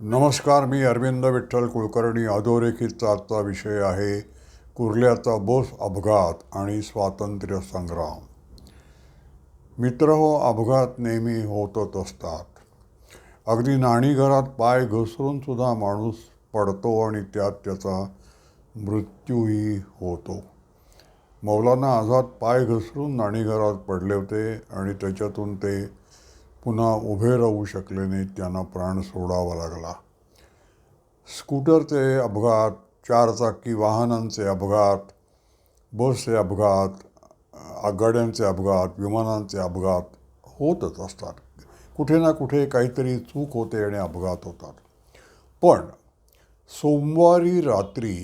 नमस्कार मी अरविंद विठ्ठल कुलकर्णी. अधोरेखित आजचा विषय आहे कुर्ल्याचा बोस अपघात आणि स्वातंत्र्य संग्राम. मित्र हो अपघात नेहमी होतच असतात. अगदी नाणीघरात पाय घसरून सुद्धा माणूस पडतो आणि त्यात त्याचा मृत्यूही होतो. मौलाना आझाद पाय घसरून नाणीघरात पडले होते आणि त्याच्यातून ते पुन्हा उभे राहू शकले नाहीत त्यांना प्राण सोडावा लागला. स्कूटरचे अपघात चारचाकी वाहनांचे अपघात बसचे अपघात गाड्यांचे अपघात विमानांचे अपघात होतच असतात. कुठे ना कुठे काहीतरी चूक होते आणि अपघात होतात. पण सोमवारी रात्री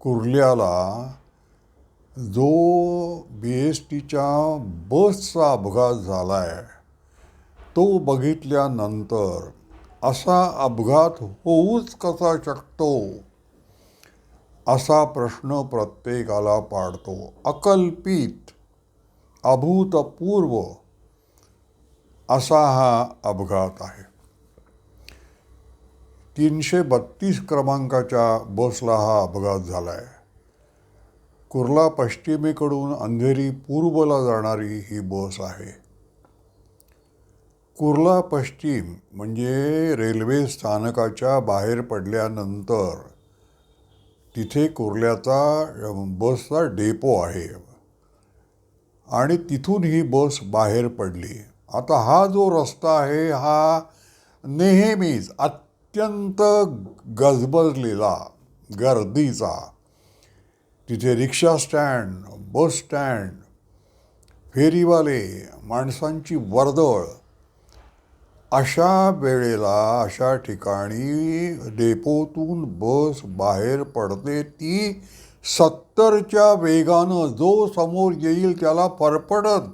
कुर्ल्याला जो बी एस टीच्या बसचा अपघात झाला आहे तो बघितल्यानंतर असा अपघात होऊच कसा शकतो? असा प्रश्न प्रत्येकाला पाडतो. अकल्पित अभूतपूर्व असा हा अपघात आहे. तीनशे बत्तीस क्रमांकाच्या बसला हा अपघात झाला आहे कुर्ला पश्चिमेकडून अंधेरी पूर्वला जाणारी ही बस आहे. कुर्ला पश्चिम म्हणजे रेल्वे स्थानकाच्या बाहेर पडल्यानंतर तिथे कुर्ल्याचा बसचा डेपो आहे. आणि तिथून ही बस बाहेर पडली. आता हा जो रस्ता आहे हा नेहमीच अत्यंत गजबजलेला गर्दीचा. तिथे रिक्षा स्टँड बस स्टँड फेरीवाले माणसांची वर्दळ अशा वेळेला अशा ठिकाणी डेपोतून बस बाहेर पडते. ती सत्तरच्या वेगानं जो समोर येईल त्याला फरफडत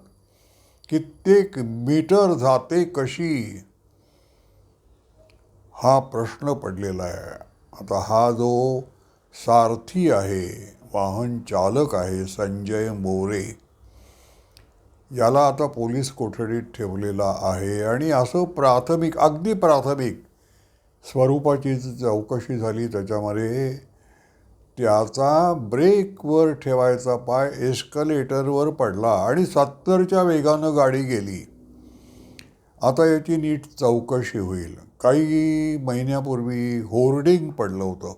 कित्येक मीटर जाते कशी? हा प्रश्न पडलेला आहे. आता हा जो सारथी आहे वाहन चालक आहे संजय मोरे याला आता पोलीस कोठडीत ठेवलेला आहे. आणि असं प्राथमिक अगदी प्राथमिक स्वरूपाची चौकशी झाली. त्याच्यामध्ये त्याचा ब्रेकवर ठेवायचा पाय एस्कलेटरवर पडला आणि सत्तरच्या वेगानं गाडी गेली. आता याची नीट चौकशी होईल. काही महिन्यापूर्वी होर्डिंग पडलं होतं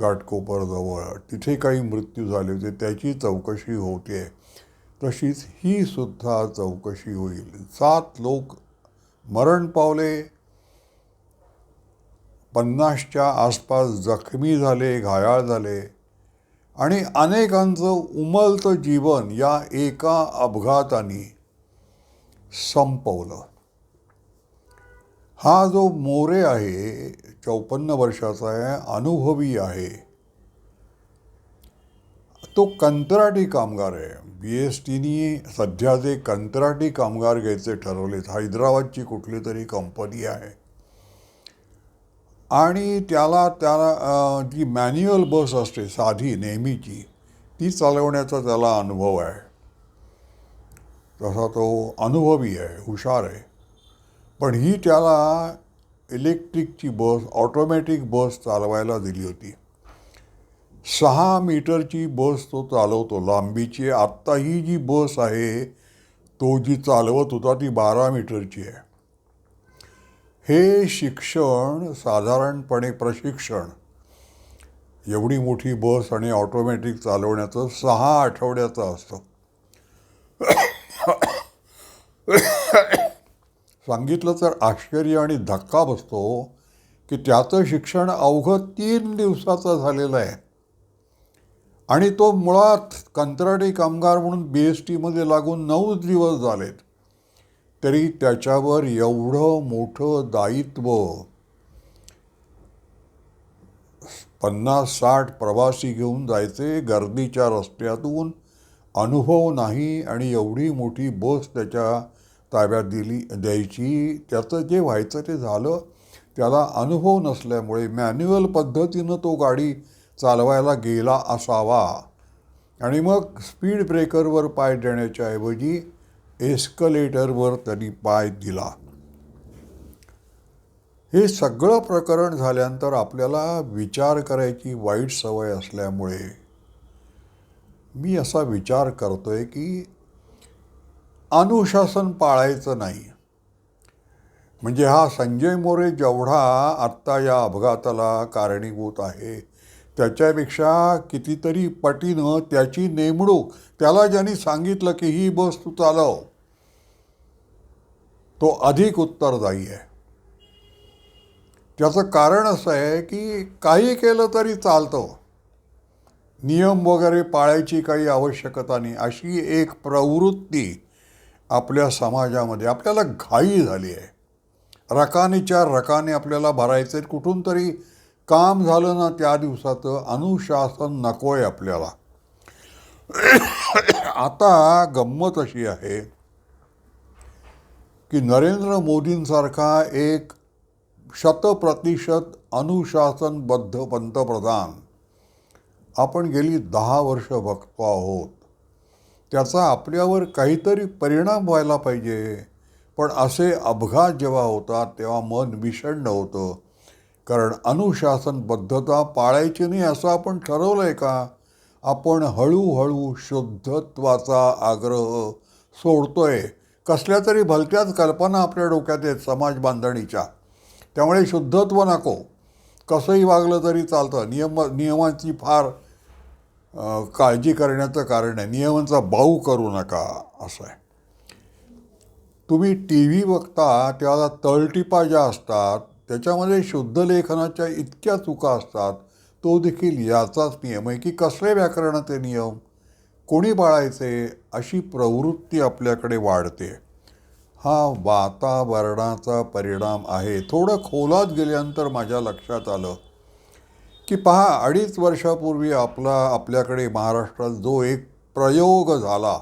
घाटकोपरजवळ. तिथे काही मृत्यू झाले होते. त्याची चौकशी होते. तशीच ही सुद्धा चौकशी होईल. सात लोक मरण पावले. पन्नासच्या आसपास जखमी झाले घायाळ झाले आणि अनेकांचं उमलतं जीवन या एका अपघाताने संपवलं. हा जो मोरे आहे चौपन्न वर्षाचा आहे अनुभवी आहे. तो कंत्राटी कामगार आहे. बी एस टीनी सध्या जे कंत्राटी कामगार घ्यायचे ठरवलेत हैदराबादची कुठली तरी कंपनी आहे. आणि त्याला त्याला जी मॅन्युअल बस असते साधी नेहमीची ती चालवण्याचा त्याला अनुभव आहे. तसा तो अनुभवी आहे हुशार आहे. पण ही त्याला इलेक्ट्रिकची बस ऑटोमॅटिक बस चालवायला दिली होती. सहा मीटरची बस तो चालवतो. लांबीची. आत्ता ही जी बस आहे तो जी चालवत होता ती बारा मीटरची आहे. हे शिक्षण साधारणपणे प्रशिक्षण. एवढी मोठी बस आणि ऑटोमॅटिक चालवण्याचं सहा आठवड्याचं असतं. सांगितलं तर आश्चर्य आणि धक्का बसतो की त्याचं शिक्षण अवघं तीन दिवसाचं झालेलं आहे. आणि तो मुळात कंत्राटी कामगार म्हणून बी एस टीमध्ये लागून नऊ दिवस झालेत. तरी त्याच्यावर एवढं मोठं दायित्व पन्नास साठ प्रवासी घेऊन जायचे गर्दीच्या रस्त्यातून अनुभव नाही आणि एवढी मोठी बस त्याच्या ताब्यात दिली द्यायची. त्याचं जे व्हायचं ते झालं. त्याला अनुभव नसल्यामुळे मॅन्युअल पद्धतीनं तो गाडी चालवायला गेला असावा. आणि मग स्पीड ब्रेकरवर पाय देण्याच्या ऐवजी एस्कलेटरवर त्यांनी पाय दिला. हे सगळं प्रकरण झाल्यानंतर आपल्याला विचार करायची वाईट सवय असल्यामुळे मी असा विचार करतोय की अनुशासन पाळायचं नाही. म्हणजे हा संजय मोरे जेवढा आत्ता या अपघाताला कारणीभूत आहे त्याच्यापेक्षा कितीतरी पटीनं त्याची नेमणूक त्याला ज्यांनी सांगितलं की ही बस तू चालव तो अधिक उत्तरदायी आहे. त्याचं कारण असं आहे की काही केलं तरी चालतं. नियम वगैरे पाळायची काही आवश्यकता नाही. अशी एक प्रवृत्ती आपल्या समाजामध्ये आपल्याला घाई झाली आहे. रकानेच्या रकाने आपल्याला भरायचे कुठून तरी काम झालं ना त्या दिवसाचं अनुशासन नको आहे आपल्याला. आता गंमत अशी आहे की नरेंद्र मोदींसारखा एक शतप्रतिशत अनुशासनबद्ध पंतप्रधान आपण गेली दहा वर्ष बघतो आहोत. त्याचा आपल्यावर काहीतरी परिणाम व्हायला पाहिजे. पण असे अपघात जेव्हा होतात तेव्हा मन विषण्ण होतं. कारण अनुशासनबद्धता पाळायची नाही असं आपण ठरवलं आहे का? आपण हळूहळू शुद्धत्वाचा आग्रह सोडतोय. कसल्या तरी भलत्याच कल्पना आपल्या डोक्यात आहेत समाज बांधणीच्या. त्यामुळे शुद्धत्व नको. कसंही वागलं तरी चालतं. नियम नियमांची फार काळजी करण्याचं कारण आहे. नियमांचा बाऊ करू नका असं आहे. तुम्ही टी व्ही बघता त्याला तळटिपा ज्या असतात त्याच्यामध्ये शुद्ध लेखनाच्या इतक्या चुका असतात तो देखील याचाच नियम आहे की कसले व्याकरणाचे नियम? कोणी पाळायचे अशी प्रवृत्ती आपल्याकडे वाढते. हा वातावरणाचा परिणाम आहे. थोडं खोलात गेल्यानंतर माझ्या लक्षात आलं की पहा अडीच वर्षापूर्वी आपला आपल्याकडे महाराष्ट्रात जो एक प्रयोग झाला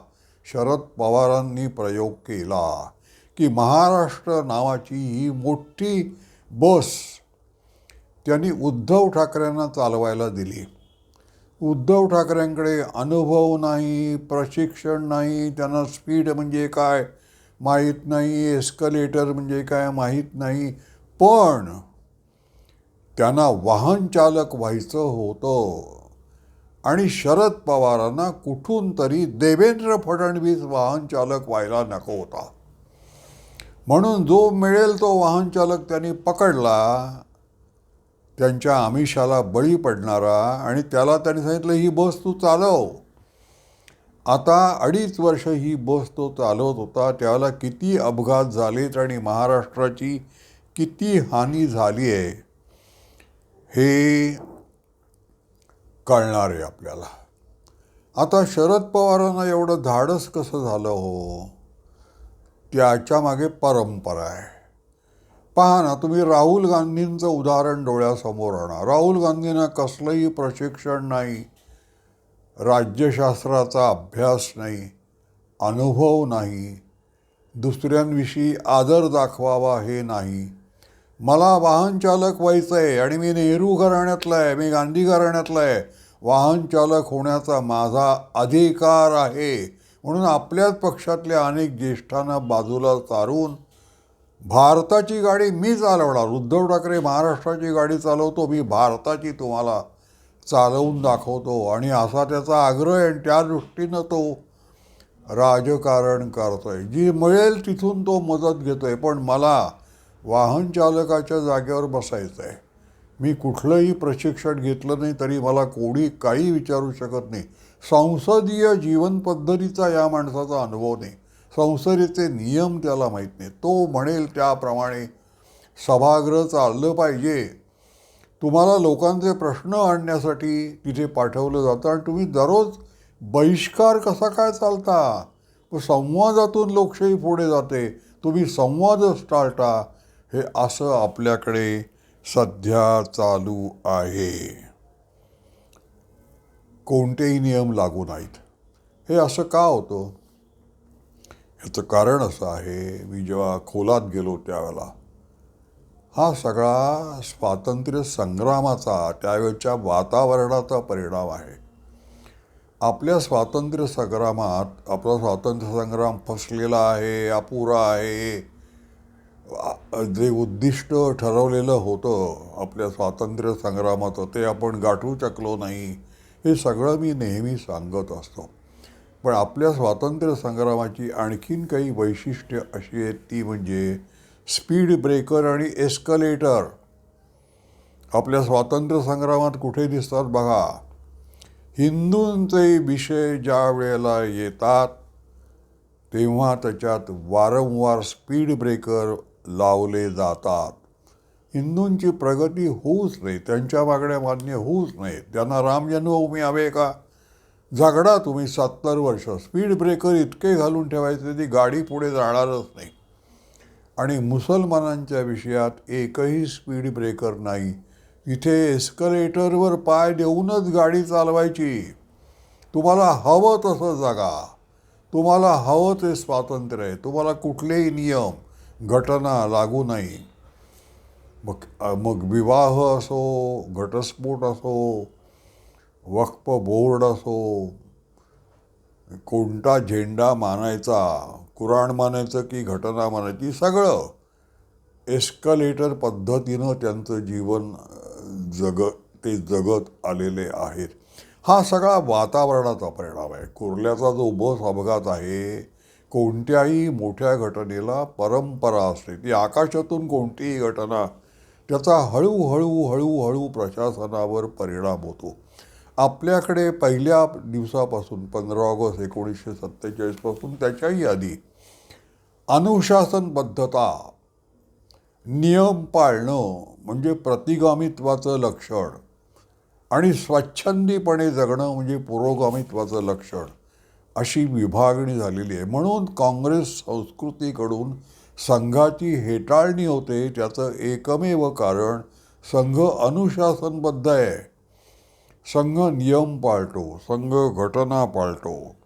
शरद पवारांनी प्रयोग केला की महाराष्ट्र नावाची ही मोठी बस त्यांनी उद्धव ठाकरेंना चालवायला दिली. उद्धव ठाकरेंकडे अनुभव नाही प्रशिक्षण नाही त्यांना स्पीड म्हणजे काय माहीत नाही एस्कलेटर म्हणजे काय माहीत नाही. पण त्यांना वाहन चालक व्हायचं होतं. आणि शरद पवारांना कुठून तरी देवेंद्र फडणवीस वाहन चालक व्हायला नको होता. म्हणून जो मिळेल तो वाहन चालक त्यांनी पकडला त्यांच्या आमिषाला बळी पडणारा आणि त्याला त्यांनी सांगितलं ही बस तू चालव. आता अडीच वर्ष ही बस तो चालवत होता त्याला किती अपघात झालेत आणि महाराष्ट्राची किती हानी झाली आहे हे कळणार आहे आपल्याला. आता शरद पवारांना एवढं धाडस कसं झालं हो? त्याच्यामागे परंपरा आहे. पहा ना तुम्ही राहुल गांधींचं उदाहरण डोळ्यासमोर आणा. राहुल गांधींना कसलंही प्रशिक्षण नाही राज्यशास्त्राचा अभ्यास नाही अनुभव नाही दुसऱ्यांविषयी आदर दाखवावा हे नाही. मला वाहन चालक व्हायचं आहे आणि मी नेहरू घराण्यातला आहे मी गांधी घराण्यातला आहे. वाहन चालक होण्याचा माझा अधिकार आहे. म्हणून आपल्याच पक्षातल्या अनेक ज्येष्ठांना बाजूला सारून भारताची गाडी मी चालवणार उद्धव ठाकरे महाराष्ट्राची गाडी चालवतो मी भारताची तुम्हाला चालवून दाखवतो. आणि असा त्याचा आग्रह आहे आणि त्या दृष्टीनं तो राजकारण करतोय. जी मिळेल तिथून तो मदत घेतोय. पण मला वाहन चालकाच्या जागेवर बसायचं आहे मी कुठलंही प्रशिक्षण घेतलं नाही तरी मला कोणी काही विचारू शकत नाही. संसदीय जीवन पद्धतीचा या माणसाचा अनुभव नाही. संसदेचे नियम त्याला माहीत नाही. तो म्हणेल त्याप्रमाणे सभागृह चाललं पाहिजे. तुम्हाला लोकांचे प्रश्न आणण्यासाठी तिथे पाठवलं जातं आणि तुम्ही दररोज बहिष्कार कसा काय चालता? संवादातून लोकशाही पुढे जाते. तुम्ही संवादच टाळता. हे असं आपल्याकडे सध्या चालू आहे. कोणतेही नियम लागू नाहीत. हे असं का होतं? ह्याचं कारण असं आहे मी जेव्हा खोलात गेलो त्यावेळेला हा सगळा स्वातंत्र्य संग्रामाचा त्यावेळच्या वातावरणाचा परिणाम आहे. आपल्या स्वातंत्र्य संग्रामात आपला स्वातंत्र्य संग्राम फसलेला आहे अपुरा आहे. जे उद्दिष्ट ठरवलेलं होतं आपल्या स्वातंत्र्य संग्रामाचं ते आपण गाठू शकलो नाही. हे सगळं मी नेहमी सांगत असतो. पण आपल्या स्वातंत्र्य संग्रामाची आणखीन काही वैशिष्ट्य अशी आहेत ती म्हणजे स्पीड ब्रेकर आणि एस्कलेटर. आपल्या स्वातंत्र्य संग्रामात कुठे दिसतात बघा. हिंदूंचे विषय ज्या वेळेला येतात तेव्हा त्याच्यात वारंवार स्पीड ब्रेकर लावले जातात. हिंदूंची प्रगती होऊच नाही त्यांच्या मागण्या मान्य होऊच नाही त्यांना राम जन्मभूमी हवे का? झगडा तुम्ही सत्तर वर्ष स्पीड ब्रेकर इतके घालून ठेवायचे ती गाडी पुढे जाणारच नाही. आणि मुसलमानांच्या विषयात एकही स्पीड ब्रेकर नाही. इथे एस्कलेटरवर पाय देऊनच गाडी चालवायची. तुम्हाला हवं तसं जगा. तुम्हाला हवं ते स्वातंत्र्य आहे. तुम्हाला कुठलेही नियम घटना लागू नाही. मग मग विवाह असो घटस्फोट असो वक्फ बोर्ड असो कोणता झेंडा मानायचा कुराण मानायचं की घटना मानायची सगळं एस्कलेटर पद्धतीनं त्यांचं जीवन जग ते जगत आलेले आहेत. हा सगळा वातावरणाचा परिणाम आहे. कुर्ल्याचा जो बस अपघात आहे कोणत्याही मोठ्या घटनेला परंपरा असते. ती आकाशातून कोणतीही घटना त्याचा हळूहळू हळूहळू प्रशासनावर परिणाम होतो. आपल्याकडे पहिल्या दिवसापासून पंधरा ऑगस्ट एकोणीसशे सत्तेचाळीसपासून त्याच्याही आधी अनुशासनबद्धता नियम पाळणं म्हणजे प्रतिगामित्वाचं लक्षण आणि स्वच्छंदीपणे जगणं म्हणजे पुरोगामित्वाचं लक्षण अशी विभागणी झालेली आहे. म्हणून काँग्रेस संस्कृतीकडून संघाची हेटाळणी होते त्याचं एकमेव कारण संघ अनुशासनबद्ध आहे. संघ नियम पाळतो संघ घटना पाळतो.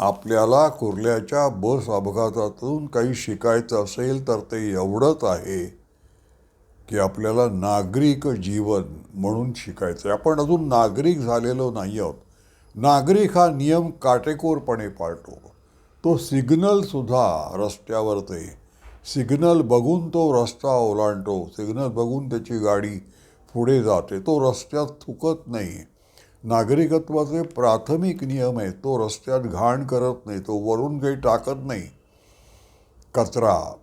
आपल्याला कुर्ल्याच्या बस अपघातातून काही शिकायचं असेल तर ते एवढंच आहे की आपल्याला नागरिक जीवन म्हणून शिकायचं आहे आपण अजून नागरिक झालेलो नाही आहोत. नागरिक हा नियम काटेकोरपणे पाळतो. तो सिग्नलसुद्धा रस्त्यावरचे सिग्नल बघून तो रस्ता ओलांडतो. सिग्नल बघून त्याची गाडी पुढे जाते. तो रस्त्यात थुकत नाही. नागरिकत्वाचे प्राथमिक नियम आहे तो रस्त्यात घाण करत नाही. तो वरून काही टाकत नाही. कचरा.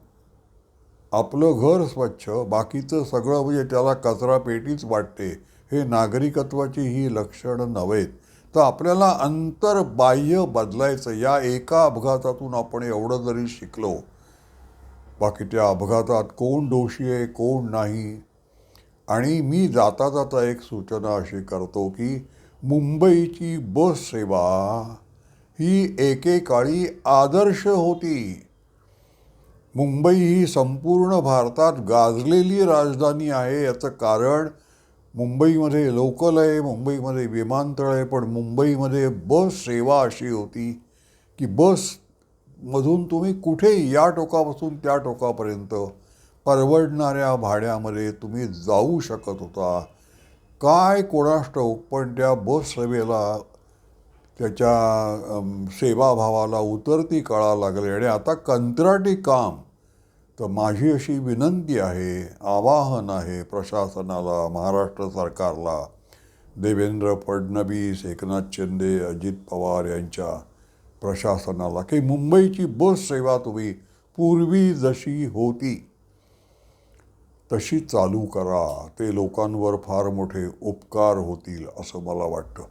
आपलं घर स्वच्छ. बाकीचं सगळं म्हणजे त्याला कचरा पेटीच वाटते. हे नागरिकत्वाची ही लक्षणं नव्हेत. तर आपल्याला अंतर्बाह्य बदलायचं या एका अपघातातून आपण एवढं जरी शिकलो बाकी त्या अपघातात कोण दोषी आहे कोण नाही. आणि मी जाता जाता एक सूचना अशी करतो की मुंबईची बस सेवा ही एकेकाळी आदर्श होती. मुंबई ही संपूर्ण भारतात गाजलेली राजधानी आहे याचं कारण मुंबईमध्ये लोकल आहे मुंबईमध्ये विमानतळ आहे पण मुंबईमध्ये बस सेवा अशी होती की बसमधून तुम्ही कुठेही या टोकापासून त्या टोकापर्यंत परवडणाऱ्या भाड्यामध्ये तुम्ही जाऊ शकत होता. काय कोणास पण त्या बस सेवेला त्याच्या सेवाभावाला उतरती कळा लागली. आणि आता कंत्राटी काम तर माझी अशी विनंती आहे आवाहन आहे प्रशासनाला महाराष्ट्र सरकारला देवेंद्र फडणवीस एकनाथ शिंदे अजित पवार यांच्या प्रशासनाला की मुंबईची बस सेवा तुम्ही पूर्वी जशी होती तशी चालू करा. ते लोकांवर फार मोठे उपकार होतील असं मला वाटतं.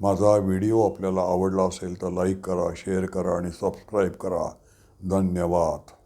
माझा व्हिडिओ आपल्याला आवडला असेल तर लाईक करा शेअर करा आणि सबस्क्राईब करा. धन्यवाद.